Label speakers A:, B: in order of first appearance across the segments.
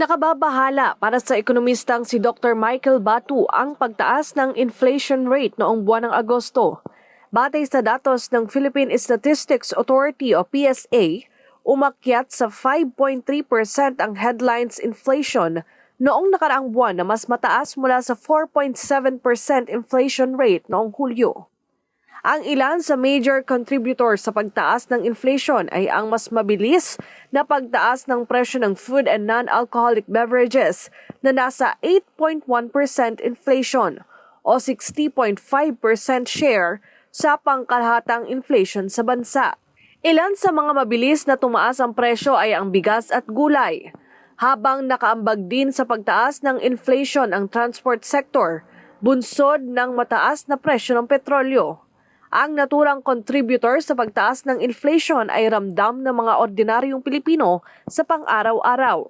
A: Nakababahala para sa ekonomistang si Dr. Michael Batu ang pagtaas ng inflation rate noong buwan ng Agosto. Batay sa datos ng Philippine Statistics Authority o PSA, umakyat sa 5.3% ang headlines inflation noong nakaraang buwan na mas mataas mula sa 4.7% inflation rate noong Hulyo. Ang ilan sa major contributor sa pagtaas ng inflation ay ang mas mabilis na pagtaas ng presyo ng food and non-alcoholic beverages na nasa 8.1% inflation o 60.5% share sa pangkalahatang inflation sa bansa. Ilan sa mga mabilis na tumaas ang presyo ay ang bigas at gulay, habang nakaambag din sa pagtaas ng inflation ang transport sector, bunsod ng mataas na presyo ng petrolyo. Ang naturang contributor sa pagtaas ng inflation ay ramdam ng mga ordinaryong Pilipino sa pang-araw-araw.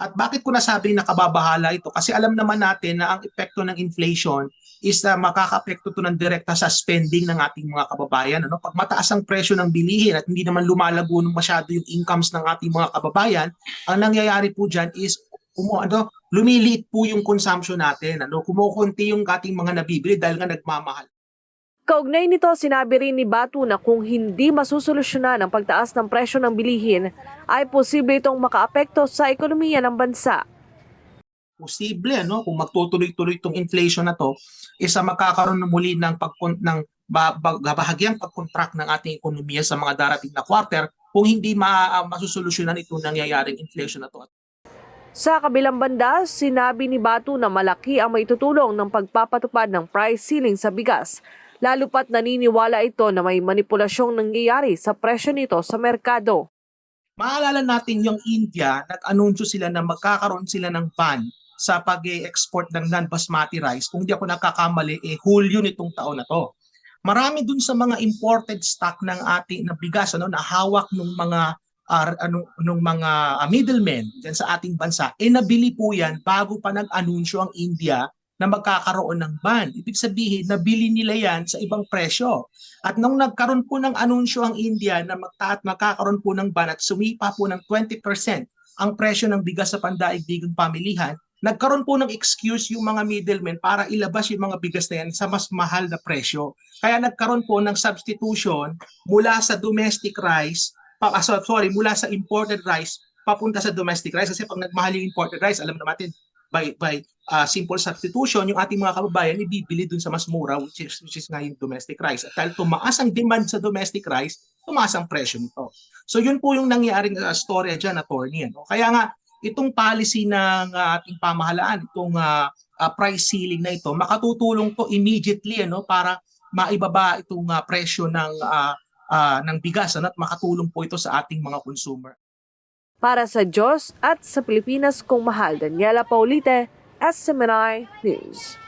B: At bakit ko nasabi na kababahala ito? Kasi alam naman natin na ang epekto ng inflation is na makaka-apekto ito ng direkta sa spending ng ating mga kababayan. Ano? Pag mataas ang presyo ng bilihin at hindi naman lumalago ng masyado yung incomes ng ating mga kababayan, ang nangyayari po dyan is umu, ano, lumiliit po yung consumption natin. Ano? Kumukunti yung ating mga nabibili dahil nga nagmamahal.
A: Kaugnay nito, sinabi rin ni Batu na kung hindi masusolusyonan ang pagtaas ng presyo ng bilihin, ay posible itong makaapekto sa ekonomiya ng bansa.
B: posible ano kung magtutuloy-tuloy itong inflation na to isa magkakaroon na muli ng pag ng ba, ba, bahagyang pag-contract ng ating ekonomiya sa mga darating na quarter kung hindi ma, uh, masusolusyonan itong nangyayaring inflation na to.
A: Sa kabilang banda, sinabi ni Batu na malaki ang maitutulong ng pagpapatupad ng price ceiling sa bigas, lalo pat naniniwala ito na may manipulasyong nangyayari sa presyo nito sa merkado.
B: Maalala natin yung India, nag-anunsyo sila na magkakaroon sila ng ban sa pag-export ng non-basmati rice. Kung di ako nakakamali, eh, Hulyo nitong taon na to. Marami dun sa mga imported stock ng ating na bigas ano na hawak ng mga uh, anong, anong mga uh, middlemen dyan sa ating bansa, eh nabili po yan bago pa nag-anunsyo ang India na magkakaroon ng ban. Ibig sabihin, nabili nila yan sa ibang presyo. At nung nagkaroon po ng anunsyo ang India na magta- at magkakaroon po ng ban at sumipa po ng 20% ang presyo ng bigas sa pandaigdigang pamilihan, nagkaroon po ng excuse yung mga middlemen para ilabas yung mga bigas na yan sa mas mahal na presyo. Kaya nagkaroon po ng substitution mula sa domestic rice, pa, ah, so- sorry, mula sa imported rice papunta sa domestic rice. Kasi pag nagmahal yung imported rice, alam naman natin, by, by uh, simple substitution, yung ating mga kababayan ibibili dun sa mas mura, which is, which is nga yung domestic rice. At dahil tumaas ang demand sa domestic rice, tumaas ang presyo nito. So yun po yung nangyaring uh, story dyan, attorney. Ano? Kaya nga, itong policy ng uh, ating pamahalaan, itong uh, uh, price ceiling na ito, makatutulong to immediately ano, para maibaba itong uh, presyo ng uh, uh, ng bigas ano, at makatulong po ito sa ating mga consumer.
A: Para sa Diyos at sa Pilipinas kong mahal, Daniela Paulite, SMNI News.